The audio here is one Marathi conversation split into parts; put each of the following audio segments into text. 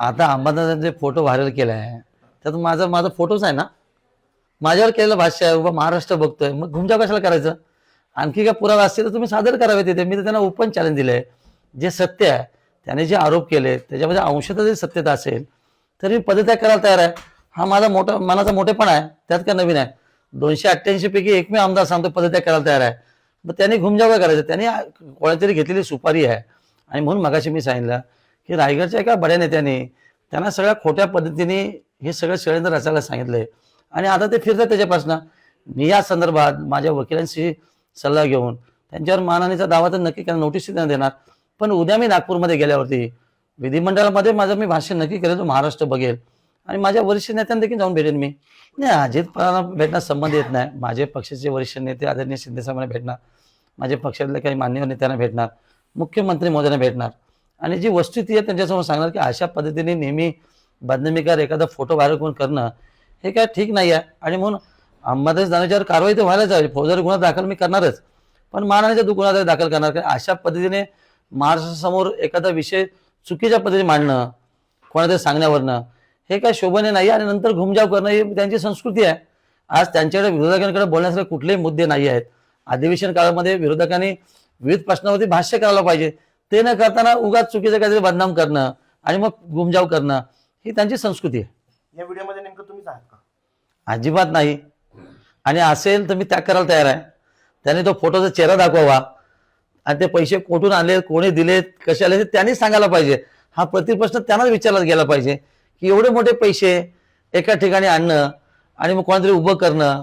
आता अंबादासांनी जे फोटो व्हायरल केला आहे त्यात माझा माझा फोटोच आहे ना माझ्यावर केलेलं भाष्य आहे बाबा महाराष्ट्र बघतोय मग घुमजाव कशाला करायचं? आणखी काय पुरावा असतील तर तुम्ही सादर करावे तिथे मी तर त्यांना ओपन चॅलेंज दिलंय जे सत्य आहे त्याने जे आरोप केले त्याच्यामध्ये अंशतः जरी सत्यता असेल तर मी पदत्याग करायला तयार आहे. हा माझा मोठा मनाचा मोठेपण आहे त्यात काय नवीन आहे? दोनशे अठ्ठ्याऐंशी पैकी एकमेव आमदार सांगतो पदत्याग करायला तयार आहे. मग त्यांनी घुमजाव करायचं. त्यांनी कोणातरी घेतलेली सुपारी आहे. आणि म्हणून मगाशी मी सांगितलं की रायगडच्या एका बड्या नेत्याने त्यांना सगळ्या खोट्या पद्धतीने हे सगळं षडयंत्र रचायला सांगितलंय. आणि आता ते फिरतात त्याच्यापासून. मी या संदर्भात माझ्या वकिलांशी सल्ला घेऊन त्यांच्यावर मानहानीचा दावा तर नक्की त्यांना नोटीस त्यांना देणार. पण उद्या मी नागपूरमध्ये गेल्यावरती विधिमंडळामध्ये माझं मी भाषण नक्की करेल महाराष्ट्र बघेल. आणि माझ्या वरिष्ठ नेत्यांना देखील जाऊन भेटेन मी. नाही अजित पवारांना भेटण्यास संबंध येत नाही. माझे पक्षाचे वरिष्ठ नेते आदरणीय शिंदे साहेबांना भेटणार. माझ्या पक्षातल्या काही मान्यवर नेत्यांना भेटणार. मुख्यमंत्री मोदयांना भेटणार. आणि जी वस्तुस्थिती आहे त्यांच्यासमोर सांगणार की अशा पद्धतीने नेहमी बदनामीकार एखादा फोटो व्हायरल करून करणं हे काय ठीक नाही आहे. आणि म्हणून अंबादास दानवेच्यावर कारवाई तर व्हायलाच हवी. फौजदारी गुन्हा दाखल मी करणारच. पण मानहानीचा दु- गुन्हा दाखल करणार. कारण अशा पद्धतीने महाराष्ट्रासमोर एखादा विषय चुकीच्या पद्धतीने मांडणं कोणातरी सांगण्यावरनं हे काय शोभने नाही आणि नंतर घुमजाव करणं ही त्यांची संस्कृती आहे. आज त्यांच्याकडे विरोधकांकडे बोलण्यासारखे कुठलेही मुद्दे नाही आहेत. अधिवेशन काळामध्ये विरोधकांनी विविध प्रश्नावरती भाष्य करायला पाहिजे. ते न करताना उगाच चुकीचं काहीतरी बदनाम करणं आणि मग घुमजाव करणं ही त्यांची संस्कृती आहे. या व्हिडिओमध्ये नेमकं तुम्हीच आहात का? अजिबात नाही. आणि असेल तर मी त्याग करायला तयार आहे. त्याने तो फोटोचा चेहरा दाखवावा. आणि ते पैसे कुठून आले कोणी दिलेत कसे आले ते त्यांनीच सांगायला पाहिजे. हा प्रतिप्रश्न त्यांनाच विचारला गेला पाहिजे की एवढे मोठे पैसे एका ठिकाणी आणणं आणि मग कोणातरी उभं करणं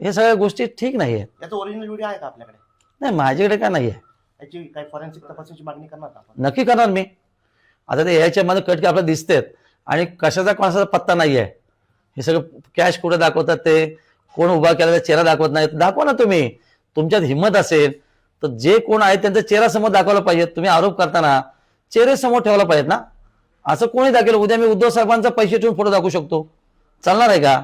हे सगळ्या गोष्टी ठीक नाही आहेत ओरिजिनल व्हिडिओ आहे का आपल्याकडे? नाही माझ्याकडे काय नाही आहे याची काही फॉरेन्सिक तपासाची मागणी करणार का आपण? नक्की करणार मी. आता ते याच्या मध्ये कटके आपल्याला दिसतेत. आणि कशाचा कोणाचा पत्ता नाही आहे हे सगळं कॅश कुठे दाखवतात ते? कोण उभा केलेला चेहरा दाखवत नाही दाखवा ना तुम्ही. तुमच्यात हिंमत असेल तर जे कोण आहे त्यांचा चेहरा समोर दाखवला पाहिजे. तुम्ही आरोप करताना चेहरे समोर ठेवला पाहिजेत ना. असं कोणी दाखवलं? उद्या मी उद्धव साहेबांचा पैसे ठेवून फोटो दाखवू शकतो. चालणार आहे का?